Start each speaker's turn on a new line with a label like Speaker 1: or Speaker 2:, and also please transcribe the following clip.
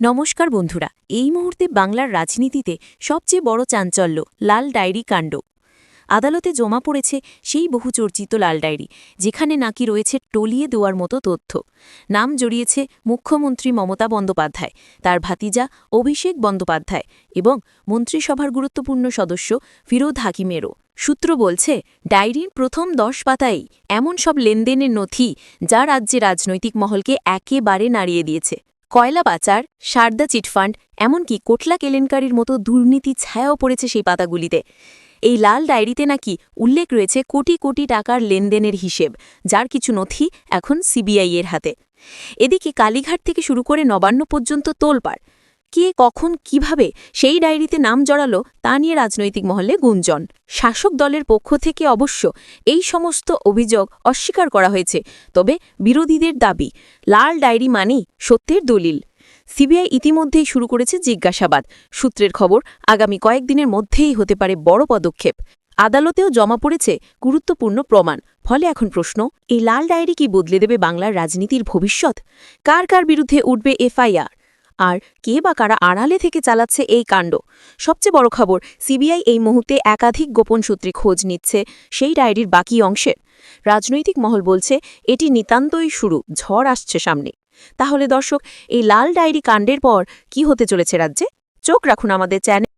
Speaker 1: নমস্কার বন্ধুরা, এই মুহূর্তে বাংলার রাজনীতিতে সবচেয়ে বড় চাঞ্চল্য লাল ডায়েরি কাণ্ড। আদালতে জমা পড়েছে সেই বহুচর্চিত লাল ডায়েরি, যেখানে নাকি রয়েছে টলিয়ে দেওয়ার মতো তথ্য। নাম জড়িয়েছে মুখ্যমন্ত্রী মমতা বন্দ্যোপাধ্যায়, তার ভাতিজা অভিষেক বন্দ্যোপাধ্যায় এবং মন্ত্রিসভার গুরুত্বপূর্ণ সদস্য ফিরোদ হাকিমেরও। সূত্র বলছে, ডায়েরির প্রথম দশ পাতায় এমন সব লেনদেনের নথি যা রাজ্যে রাজনৈতিক মহলকে একেবারে নাড়িয়ে দিয়েছে। কয়লা পাচার সারদা চিটফান্ড এমনকি কোটলা কেলেঙ্কারির মতো দুর্নীতি ছায়াও পড়েছে সেই পাতাগুলিতে। এই লাল ডায়েরিতে নাকি উল্লেখ রয়েছে কোটি কোটি টাকার লেনদেনের হিসেব, যার কিছু নথি এখন সিবিআইয়ের হাতে। এদিকে কালীঘাট থেকে শুরু করে নবান্ন পর্যন্ত তোলপাড়। কে, কখন, কীভাবে সেই ডায়েরিতে নাম জড়ালো তা নিয়ে রাজনৈতিক মহলে গুঞ্জন। শাসক দলের পক্ষ থেকে অবশ্য এই সমস্ত অভিযোগ অস্বীকার করা হয়েছে, তবে বিরোধীদের দাবি, লাল ডায়েরি মানেই সত্যের দলিল। সিবিআই ইতিমধ্যেই শুরু করেছে জিজ্ঞাসাবাদ। সূত্রের খবর, আগামী কয়েকদিনের মধ্যেই হতে পারে বড় পদক্ষেপ। আদালতেও জমা পড়েছে গুরুত্বপূর্ণ প্রমাণ। ফলে এখন প্রশ্ন, এই লাল ডায়েরি কি বদলে দেবে বাংলার রাজনীতির ভবিষ্যৎ? কার কার বিরুদ্ধে উঠবে এফআইআর? আর কে বা কারা আড়ালে থেকে চালাচ্ছে এই কাণ্ড? সবচেয়ে বড় খবর, সিবিআই এই মুহূর্তে একাধিক গোপন সূত্রে খোঁজ নিচ্ছে সেই ডায়েরির বাকি অংশে। রাজনৈতিক মহল বলছে, এটি নিতান্তই শুরু, ঝড় আসছে সামনে। তাহলে দর্শক, এই লাল ডায়েরি কাণ্ডের পর কি হতে চলেছে রাজ্যে? চোখ রাখুন আমাদের চ্যানেল